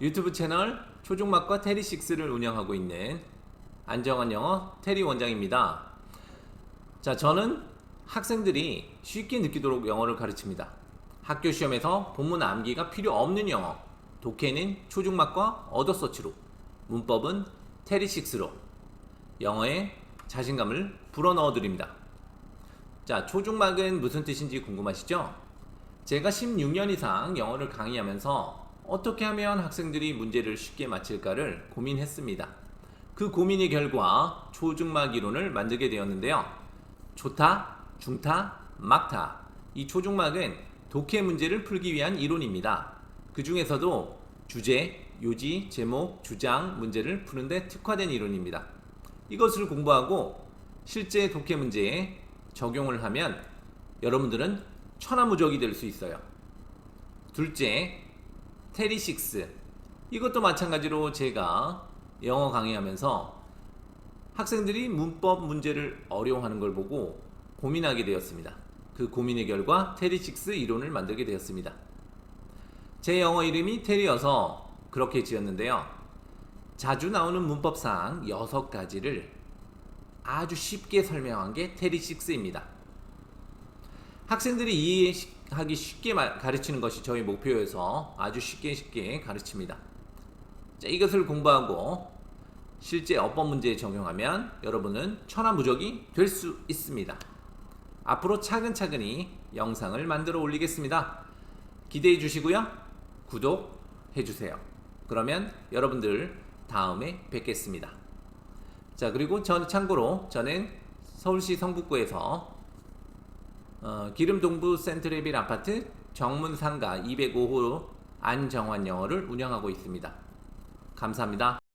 유튜브 채널 초중막과 테리식스를 운영하고 있는 안정환 영어 테리 원장입니다. 자, 저는 학생들이 쉽게 느끼도록 영어를 가르칩니다. 학교 시험에서 본문 암기가 필요 없는 영어, 독해는 초중막과 어더서치로, 문법은 테리식스로 영어에 자신감을 불어넣어 드립니다. 자, 초중막은 무슨 뜻인지 궁금하시죠? 제가 16년 이상 영어를 강의하면서 어떻게 하면 학생들이 문제를 쉽게 맞힐까를 고민했습니다. 그 고민의 결과 초중막 이론을 만들게 되었는데요. 좋다, 중타, 막타. 이 초중막은 독해 문제를 풀기 위한 이론입니다. 그 중에서도 주제, 요지, 제목, 주장 문제를 푸는데 특화된 이론입니다. 이것을 공부하고 실제 독해 문제에 적용을 하면 여러분들은 천하무적이 될 수 있어요. 둘째, 테리식스. 이것도 마찬가지로 제가 영어 강의하면서 학생들이 문법 문제를 어려워하는 걸 보고 고민하게 되었습니다. 그 고민의 결과 테리식스 이론을 만들게 되었습니다. 제 영어 이름이 테리여서 그렇게 지었는데요. 자주 나오는 문법상 6가지를 아주 쉽게 설명한 게 테리식스입니다. 학생들이 이해 하기 쉽게 마- 가르치는 것이 저희 목표여서 아주 쉽게 쉽게 가르칩니다. 자, 이것을 공부하고 실제 어법 문제에 적용하면 여러분은 천하무적이 될 수 있습니다. 앞으로 차근차근히 영상을 만들어 올리겠습니다. 기대해 주시고요. 구독해 주세요. 그러면 여러분들 다음에 뵙겠습니다. 자, 그리고 전 참고로 저는 서울시 성북구에서 어, 기름동부 센트레빌 아파트 정문상가 205호 안정환 영어를 운영하고 있습니다. 감사합니다.